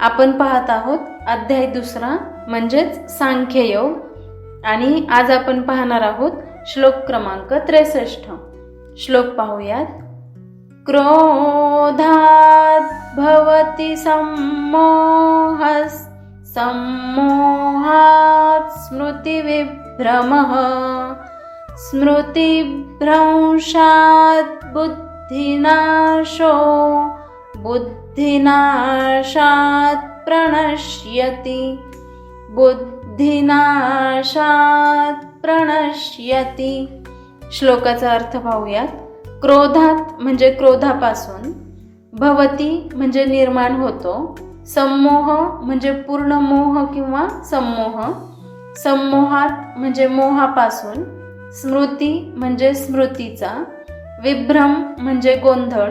आपण पाहत आहोत अध्याय दुसरा म्हणजेच सांख्ययोग आणि आज आपण पाहणार आहोत श्लोक क्रमांक त्रेसष्ट. श्लोक पाहूयात. क्रोधात भवती सम्मोह सम्मोहात् स्मृतिविभ्रमः। स्मृतिभ्रंशात् बुद्धिनाशो बुद्धिनाशात् प्रणश्यति। बुद्धिनाशात् प्रणश्यति। श्लोकाचा अर्थ पाहूयात। क्रोधात म्हणजे क्रोधापासून भवती म्हणजे निर्माण होतो सम्मोह म्हणजे पूर्ण मोह किंवा सम्मोह सम्मोहात म्हणजे मोहापासून स्मृती म्हणजे स्मृतीचा विभ्रम म्हणजे गोंधळ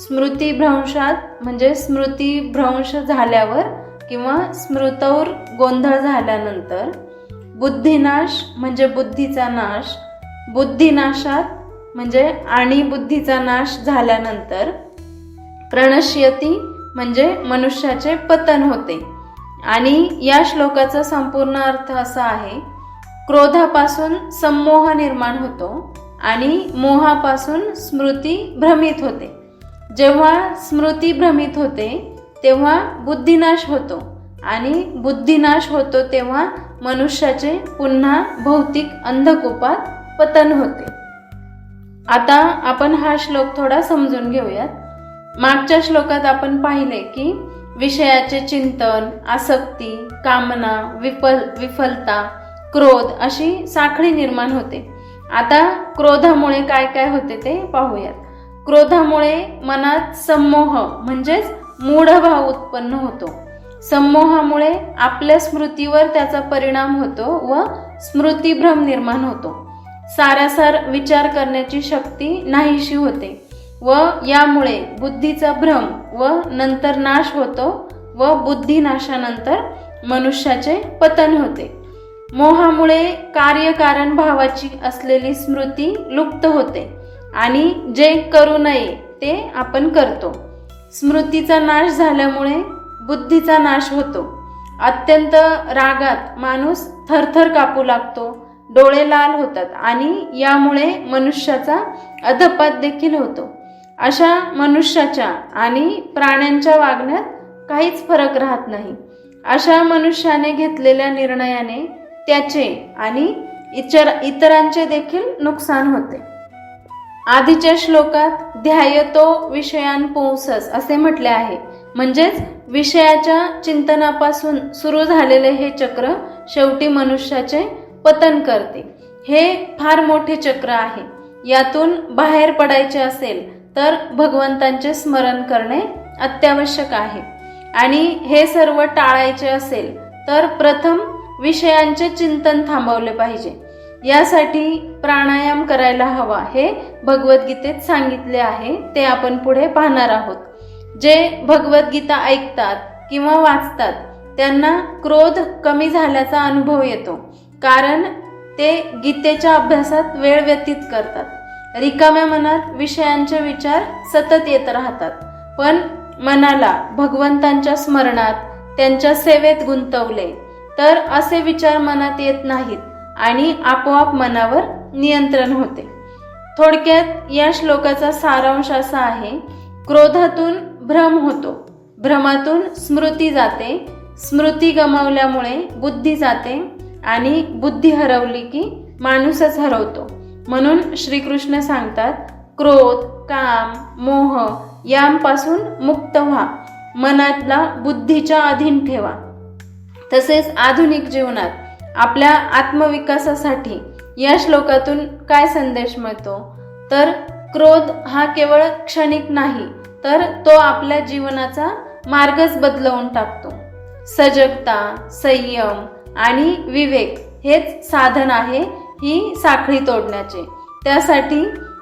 स्मृतीभ्रंशात म्हणजे स्मृतीभ्रंश झाल्यावर किंवा स्मृतौर गोंधळ झाल्यानंतर बुद्धिनाश म्हणजे बुद्धीचा नाश बुद्धिनाशात म्हणजे आणि बुद्धीचा नाश झाल्यानंतर प्रणश्यती म्हणजे मनुष्याचे पतन होते. आणि या श्लोकाचा संपूर्ण अर्थ असा आहे क्रोधापासून संमोह निर्माण होतो आणि मोहापासून स्मृती भ्रमित होते. जेव्हा स्मृती भ्रमित होते तेव्हा बुद्धिनाश होतो. आणि बुद्धिनाश होतो तेव्हा मनुष्याचे पुन्हा भौतिक अंधकोपात पतन होते. आता आपण हा श्लोक थोडा समजून घेऊयात. मागच्या श्लोकात आपण पाहिले की विषयाचे चिंतन आसक्ती कामना विफल विफलता क्रोध अशी साखळी निर्माण होते. आता क्रोधामुळे काय काय होते ते पाहूयात. क्रोधामुळे मनात संमोह म्हणजेच मूढभाव उत्पन्न होतो. संमोहामुळे आपल्या स्मृतीवर त्याचा परिणाम होतो व स्मृतीभ्रम निर्माण होतो. सारासार विचार करण्याची शक्ती नाहीशी होते व यामुळे बुद्धीचा भ्रम व नंतर नाश होतो व बुद्धिनाशानंतर मनुष्याचे पतन होते. मोहामुळे कार्यकारण भावाची असलेली स्मृती लुप्त होते. आणि जे करू नये ते आपण करतो. स्मृतीचा नाश झाल्यामुळे बुद्धीचा नाश होतो. अत्यंत रागात माणूस थरथर कापू लागतो डोळे लाल होतात आणि यामुळे मनुष्याचा अधपात देखील होतो. अशा मनुष्याच्या आणि प्राण्यांच्या वागण्यात काहीच फरक राहत नाही. अशा मनुष्याने घेतलेल्या निर्णयाने त्याचे आणि इतर इतरांचे देखील नुकसान होते. आधीच्या श्लोकात ध्यायतो विषयान पोसस असे म्हटले आहे. म्हणजेच विषयाच्या चिंतनापासून सुरू झालेले हे चक्र शेवटी मनुष्याचे पतन करते. हे फार मोठे चक्र आहे. यातून बाहेर पडायचे असेल तर भगवंतांचे स्मरण करणे अत्यावश्यक आहे. आणि हे सर्व टाळायचे असेल तर प्रथम विषयांचे चिंतन थांबवले पाहिजे. यासाठी प्राणायाम करायला हवा हे भगवद्गीतेत सांगितले आहे. ते आपण पुढे पाहणार आहोत. जे भगवद्गीता ऐकतात किंवा वाचतात त्यांना क्रोध कमी झाल्याचा अनुभव येतो. कारण ते गीतेच्या अभ्यासात वेळ व्यतीत करतात. रिकाम्या मनात विषयांचे विचार सतत येत राहतात. पण मनाला भगवंतांच्या स्मरणात त्यांच्या सेवेत गुंतवले तर असे विचार मनात येत नाहीत आणि आपोआप मनावर नियंत्रण होते. थोडक्यात या श्लोकाचा सारांश असा आहे क्रोधातून भ्रम होतो. भ्रमातून स्मृती जाते. स्मृती गमावल्यामुळे बुद्धी जाते आणि बुद्धी हरवली की माणूसच हरवतो. म्हणून श्रीकृष्ण सांगतात क्रोध काम मोह यांपासून मुक्त व्हा. मनातला बुद्धीच्या अधीन ठेवा. तसेच आधुनिक जीवनात आपल्या आत्मविकासासाठी या श्लोकातून काय संदेश मिळतो? तर क्रोध हा केवळ क्षणिक नाही तर तो आपल्या जीवनाचा मार्गच बदलवून टाकतो. सजगता संयम आणि विवेक हेच साधन आहे ही साखळी तोडण्याचे. त्यासाठी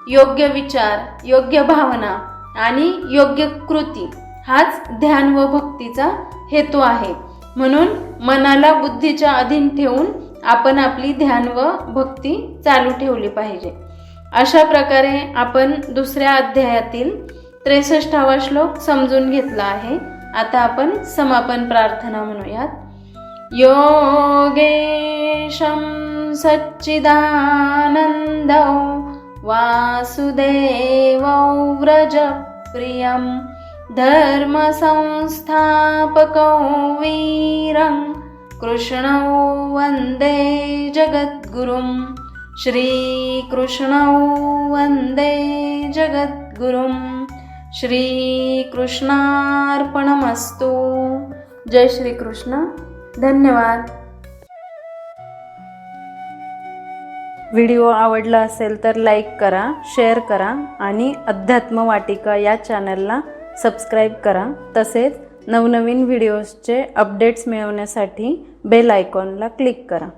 योग्य विचार योग्य भावना आणि योग्य कृती हाच ध्यान व भक्तीचा हेतू आहे. म्हणून मनाला बुद्धीच्या अधीन ठेवून आपण आपली ध्यान व भक्ती चालू ठेवली पाहिजे. अशा प्रकारे आपण दुसऱ्या अध्यायातील त्रेसष्टावा श्लोक समजून घेतला आहे. आता आपण समापन प्रार्थना म्हणूयात. योगेशं सच्चिदानन्दौ वासुदेवौ व्रजप्रियं धर्मसंस्थापकौ वीरं कृष्णौ वन्दे जगद्गुरुं श्रीकृष्णौ वन्दे जगद्गुरुं श्रीकृष्णार्पणमस्तु। जय श्रीकृष्ण। धन्यवाद। व्हिडिओ आवडला असेल तर लाईक करा शेअर करा आणि अध्यात्म वाटिका या चॅनलला सबस्क्राईब करा. तसेच नवनवीन व्हिडिओजचे अपडेट्स मिळवण्यासाठी बेल आयकॉनला क्लिक करा.